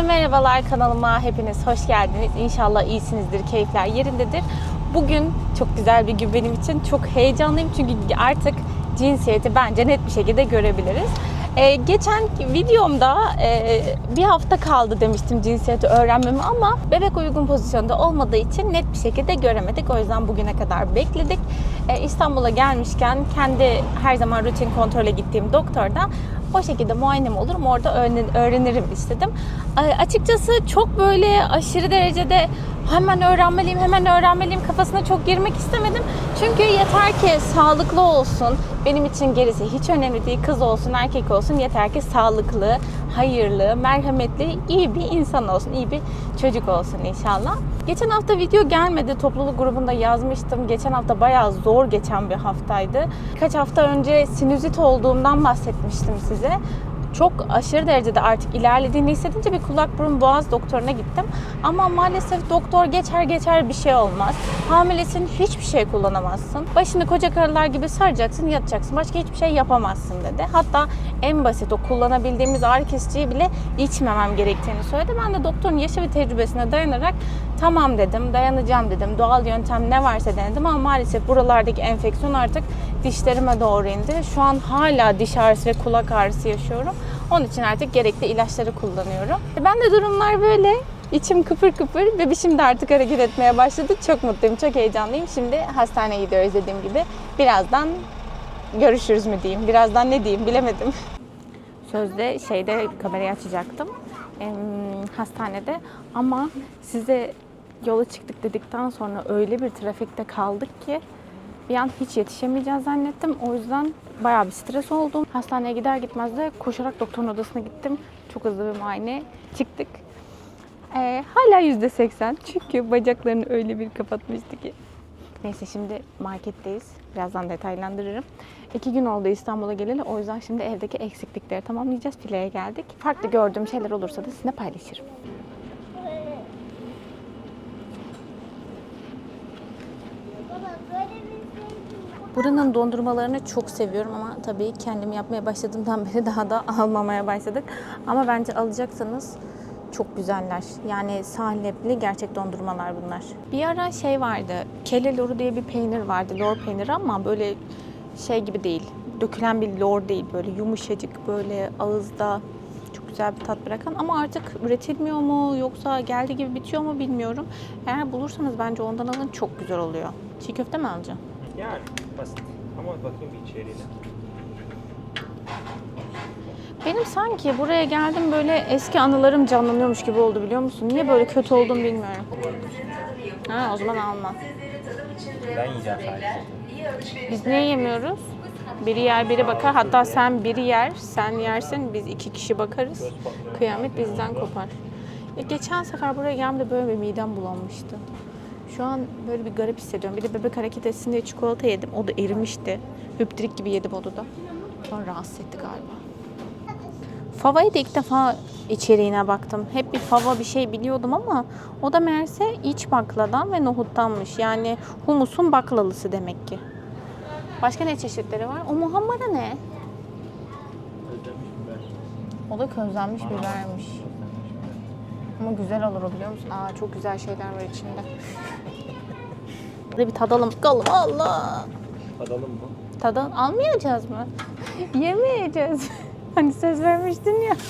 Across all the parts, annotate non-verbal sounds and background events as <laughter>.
Herkese merhabalar kanalıma hepiniz hoş geldiniz. İnşallah iyisinizdir, keyifler yerindedir. Bugün çok güzel bir gün benim için. Çok heyecanlıyım çünkü artık cinsiyeti bence net bir şekilde görebiliriz. Ee, geçen videomda e, bir hafta kaldı demiştim cinsiyeti öğrenmemi ama bebek uygun pozisyonda olmadığı için net bir şekilde göremedik. O yüzden bugüne kadar bekledik. Ee, İstanbul'a gelmişken kendi her zaman rutin kontrole gittiğim doktorda o şekilde muayenem olurum orada öğren- öğrenirim istedim. Açıkçası çok böyle aşırı derecede hemen öğrenmeliyim hemen öğrenmeliyim kafasına çok girmek istemedim. Çünkü yeter ki sağlıklı olsun. Benim için gerisi hiç önemli değil. Kız olsun erkek olsun yeter ki sağlıklı, hayırlı, merhametli, iyi bir insan olsun. iyi bir çocuk olsun inşallah. Geçen hafta video gelmedi. Topluluk grubunda yazmıştım. Geçen hafta bayağı zor geçen bir haftaydı. Birkaç hafta önce sinüzit olduğumdan bahsetmiştim size çok aşırı derecede artık ilerlediğini hissedince bir kulak burun boğaz doktoruna gittim. Ama maalesef doktor geçer geçer bir şey olmaz. Hamilesin hiçbir şey kullanamazsın. Başını koca karılar gibi saracaksın yatacaksın. Başka hiçbir şey yapamazsın dedi. Hatta en basit o kullanabildiğimiz ağrı kesiciyi bile içmemem gerektiğini söyledi. Ben de doktorun yaşı ve tecrübesine dayanarak tamam dedim, dayanacağım dedim. Doğal yöntem ne varsa denedim ama maalesef buralardaki enfeksiyon artık dişlerime doğru indi. Şu an hala diş ağrısı ve kulak ağrısı yaşıyorum. Onun için artık gerekli ilaçları kullanıyorum. E, Ben de durumlar böyle. İçim kıpır kıpır. Bebişim de artık hareket etmeye başladı. Çok mutluyum, çok heyecanlıyım. Şimdi hastaneye gidiyoruz dediğim gibi. Birazdan görüşürüz mü diyeyim. Birazdan ne diyeyim bilemedim. Sözde şeyde kamerayı açacaktım. Hastanede ama size yola çıktık dedikten sonra öyle bir trafikte kaldık ki bir an hiç yetişemeyeceğiz zannettim. O yüzden bayağı bir stres oldum. Hastaneye gider gitmez de koşarak doktorun odasına gittim. Çok hızlı bir muayene çıktık. Ee, hala yüzde seksen çünkü bacaklarını öyle bir kapatmıştı ki. Neyse şimdi marketteyiz. Birazdan detaylandırırım. İki gün oldu İstanbul'a geleli. O yüzden şimdi evdeki eksiklikleri tamamlayacağız. Fileye geldik. Farklı gördüğüm şeyler olursa da sizinle paylaşırım. Baba böyle bir şey Buranın dondurmalarını çok seviyorum ama tabii kendim yapmaya başladığımdan <laughs> beri daha da almamaya başladık. Ama bence alacaksanız çok güzeller. Yani sahlepli gerçek dondurmalar bunlar. Bir ara şey vardı. Kelle loru diye bir peynir vardı. Lor peyniri ama böyle şey gibi değil. Dökülen bir lor değil. Böyle yumuşacık böyle ağızda çok güzel bir tat bırakan ama artık üretilmiyor mu yoksa geldi gibi bitiyor mu bilmiyorum. Eğer bulursanız bence ondan alın çok güzel oluyor. Çiğ köfte mi alacaksın? Yani basit. Ama bakayım bir içeriğine. Benim sanki buraya geldim böyle eski anılarım canlanıyormuş gibi oldu biliyor musun? Niye böyle kötü oldum bilmiyorum. Ha o zaman alma. Ben yiyeceğim sadece. Biz niye yemiyoruz? Biri yer biri bakar. Hatta sen biri yer, sen yersin. Biz iki kişi bakarız. Kıyamet bizden kopar. Ya geçen sefer buraya geldiğimde böyle bir midem bulanmıştı. Şu an böyle bir garip hissediyorum. Bir de bebek hareket etsin diye çikolata yedim. O da erimişti. Hüptrik gibi yedim onu da. Sonra rahatsız etti galiba. Fava'yı da ilk defa içeriğine baktım. Hep bir fava bir şey biliyordum ama o da meğerse iç bakladan ve nohuttanmış. Yani humusun baklalısı demek ki. Başka ne çeşitleri var? O muhammara ne? O da közlenmiş bibermiş. Ama güzel olur o biliyor musun? Aa çok güzel şeyler var içinde. Hadi bir tadalım bakalım. Allah! Tadalım mı? Tadal almayacağız mı? <laughs> Yemeyeceğiz. <laughs> hani söz vermiştin ya. <laughs>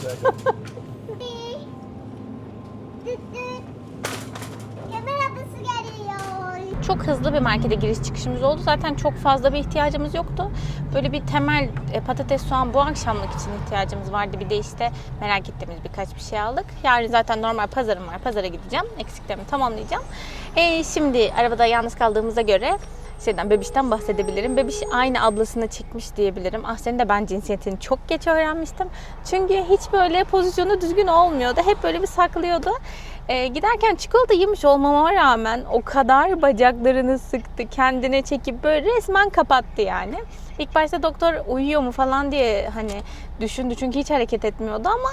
Çok hızlı bir markete giriş çıkışımız oldu. Zaten çok fazla bir ihtiyacımız yoktu. Böyle bir temel e, patates, soğan bu akşamlık için ihtiyacımız vardı. Bir de işte merak ettiğimiz birkaç bir şey aldık. Yarın zaten normal pazarım var. Pazara gideceğim. Eksiklerimi tamamlayacağım. E, şimdi arabada yalnız kaldığımıza göre şeyden bebişten bahsedebilirim. Bebiş aynı ablasını çekmiş diyebilirim. Ah senin de ben cinsiyetini çok geç öğrenmiştim. Çünkü hiç böyle pozisyonu düzgün olmuyordu. Hep böyle bir saklıyordu. Ee, giderken çikolata yemiş olmama rağmen o kadar bacaklarını sıktı. Kendine çekip böyle resmen kapattı yani. İlk başta doktor uyuyor mu falan diye hani düşündü. Çünkü hiç hareket etmiyordu ama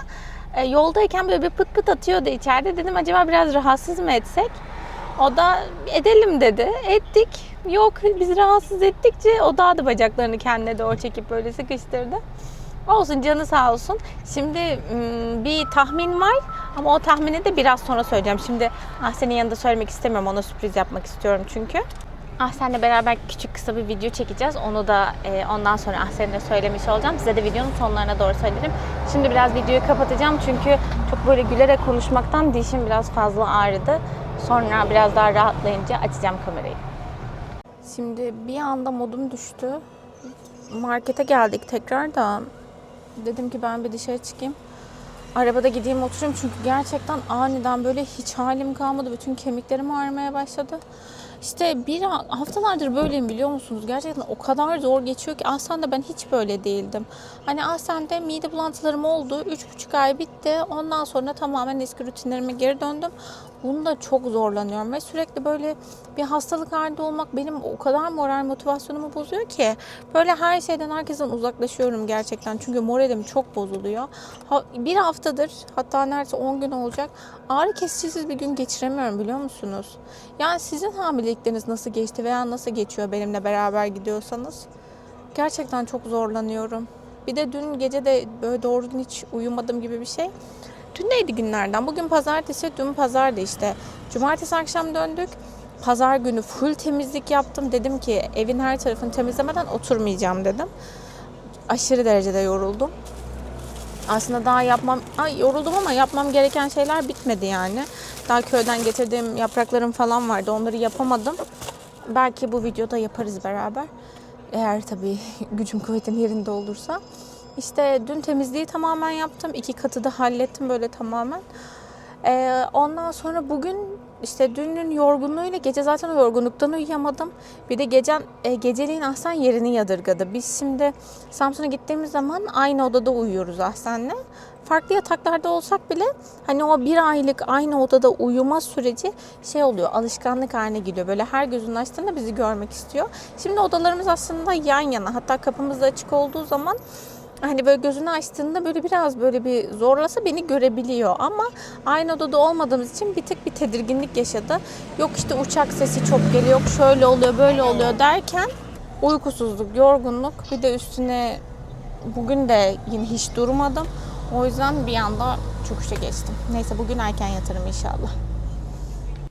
e, yoldayken böyle bir pıt pıt atıyordu içeride. Dedim acaba biraz rahatsız mı etsek? O da edelim dedi. Ettik. Yok biz rahatsız ettikçe o daha da bacaklarını kendine doğru çekip böyle sıkıştırdı. Olsun canı sağ olsun. Şimdi ım, bir tahmin var Ama o tahmini de biraz sonra söyleyeceğim. Şimdi Ahsen'in yanında söylemek istemiyorum. Ona sürpriz yapmak istiyorum çünkü. Ahsen'le beraber küçük kısa bir video çekeceğiz. Onu da e, ondan sonra Ahsen'e söylemiş olacağım. Size de videonun sonlarına doğru söylerim. Şimdi biraz videoyu kapatacağım çünkü çok böyle gülerek konuşmaktan dişim biraz fazla ağrıdı. Sonra biraz daha rahatlayınca açacağım kamerayı. Şimdi bir anda modum düştü. Markete geldik tekrar da dedim ki ben bir dışarı çıkayım. Arabada gideyim oturayım çünkü gerçekten aniden böyle hiç halim kalmadı. Bütün kemiklerim ağrımaya başladı. İşte bir haftalardır böyleyim biliyor musunuz? Gerçekten o kadar zor geçiyor ki Ahsen'de ben hiç böyle değildim. Hani Ahsen'de mide bulantılarım oldu. Üç buçuk ay bitti. Ondan sonra tamamen eski rutinlerime geri döndüm. Bunda çok zorlanıyorum ve sürekli böyle bir hastalık halinde olmak benim o kadar moral motivasyonumu bozuyor ki böyle her şeyden herkesten uzaklaşıyorum gerçekten çünkü moralim çok bozuluyor. Bir haftadır hatta neredeyse 10 gün olacak ağrı kesicisiz bir gün geçiremiyorum biliyor musunuz? Yani sizin hamilelikleriniz nasıl geçti veya nasıl geçiyor benimle beraber gidiyorsanız gerçekten çok zorlanıyorum. Bir de dün gece de böyle doğru hiç uyumadım gibi bir şey. Dün neydi günlerden? Bugün pazartesi, dün pazardı işte. Cumartesi akşam döndük. Pazar günü full temizlik yaptım. Dedim ki evin her tarafını temizlemeden oturmayacağım dedim. Aşırı derecede yoruldum. Aslında daha yapmam, ay yoruldum ama yapmam gereken şeyler bitmedi yani. Daha köyden getirdiğim yapraklarım falan vardı. Onları yapamadım. Belki bu videoda yaparız beraber. Eğer tabii gücüm kuvvetim yerinde olursa. İşte dün temizliği tamamen yaptım. İki katı da hallettim böyle tamamen. Ee, ondan sonra bugün işte dünün yorgunluğuyla gece zaten o yorgunluktan uyuyamadım. Bir de gece, e, geceliğin Ahsen yerini yadırgadı. Biz şimdi Samsun'a gittiğimiz zaman aynı odada uyuyoruz Ahsen'le. Farklı yataklarda olsak bile hani o bir aylık aynı odada uyuma süreci şey oluyor alışkanlık haline geliyor. Böyle her gözünü açtığında bizi görmek istiyor. Şimdi odalarımız aslında yan yana hatta kapımız da açık olduğu zaman hani böyle gözünü açtığında böyle biraz böyle bir zorlasa beni görebiliyor ama aynı odada olmadığımız için bir tık bir tedirginlik yaşadı. Yok işte uçak sesi çok geliyor, yok şöyle oluyor, böyle oluyor derken uykusuzluk, yorgunluk bir de üstüne bugün de yine hiç durmadım. O yüzden bir anda çöküşe geçtim. Neyse bugün erken yatarım inşallah.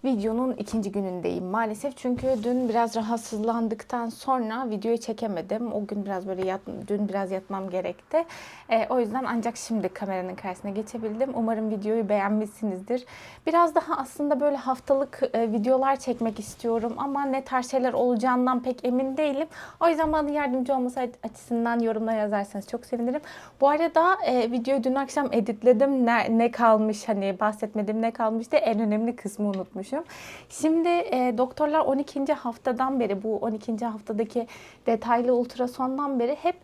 Videonun ikinci günündeyim maalesef çünkü dün biraz rahatsızlandıktan sonra videoyu çekemedim. O gün biraz böyle yat, dün biraz yatmam gerekti. Ee, o yüzden ancak şimdi kameranın karşısına geçebildim. Umarım videoyu beğenmişsinizdir. Biraz daha aslında böyle haftalık e, videolar çekmek istiyorum ama ne tarz şeyler olacağından pek emin değilim. O yüzden bana yardımcı olması açısından yorumlar yazarsanız çok sevinirim. Bu arada e, videoyu dün akşam editledim. Ne, ne kalmış hani bahsetmedim ne kalmıştı en önemli kısmı unutmuşum. Şimdi e, doktorlar 12. haftadan beri bu 12. haftadaki detaylı ultrasondan beri hep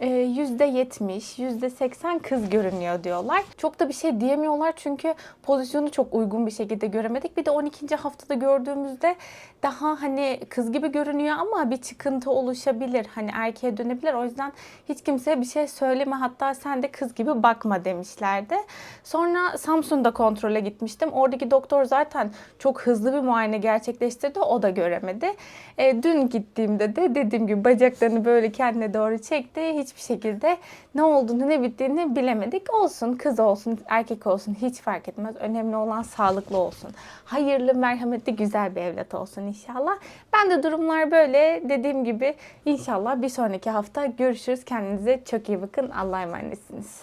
%70, %80 kız görünüyor diyorlar. Çok da bir şey diyemiyorlar çünkü pozisyonu çok uygun bir şekilde göremedik. Bir de 12. haftada gördüğümüzde daha hani kız gibi görünüyor ama bir çıkıntı oluşabilir. Hani erkeğe dönebilir. O yüzden hiç kimseye bir şey söyleme. Hatta sen de kız gibi bakma demişlerdi. Sonra Samsun'da kontrole gitmiştim. Oradaki doktor zaten çok hızlı bir muayene gerçekleştirdi. O da göremedi. E, dün gittiğimde de dediğim gibi bacaklarını böyle kendine doğru çekti. Hiçbir şekilde ne olduğunu ne bittiğini bilemedik. Olsun kız olsun erkek olsun hiç fark etmez. Önemli olan sağlıklı olsun. Hayırlı, merhametli, güzel bir evlat olsun inşallah. Ben de durumlar böyle. Dediğim gibi inşallah bir sonraki hafta görüşürüz. Kendinize çok iyi bakın. Allah'a emanetsiniz.